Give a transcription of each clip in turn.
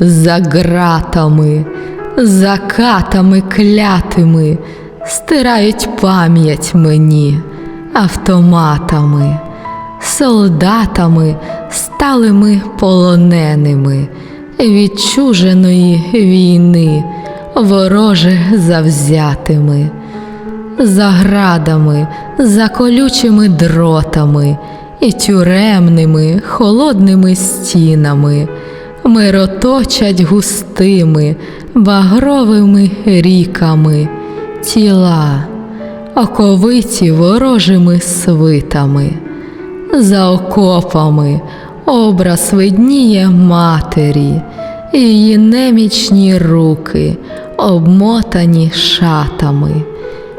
За ґратами, за катами клятими стирають пам'ять мені автоматами, солдатами сталими полоненими відчуженої війни, вороже завзятими, за градами, за колючими дротами і тюремними холодними стінами мироточать густими багровими ріками тіла, оковиті ворожими свитами, за окопами образ видніє матері, її немічні руки, обмотані шатами,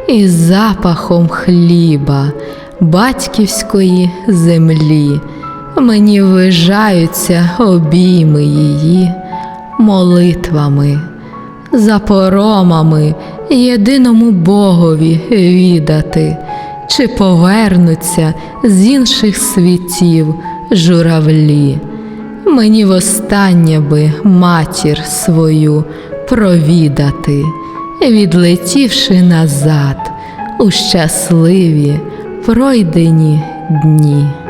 і запахом хліба, батьківської землі. Мені вижаються обійми її молитвами, за поромами єдиному Богові відати, чи повернуться з інших світів журавлі. Мені востаннє би матір свою провідати, відлетівши назад у щасливі пройдені дні.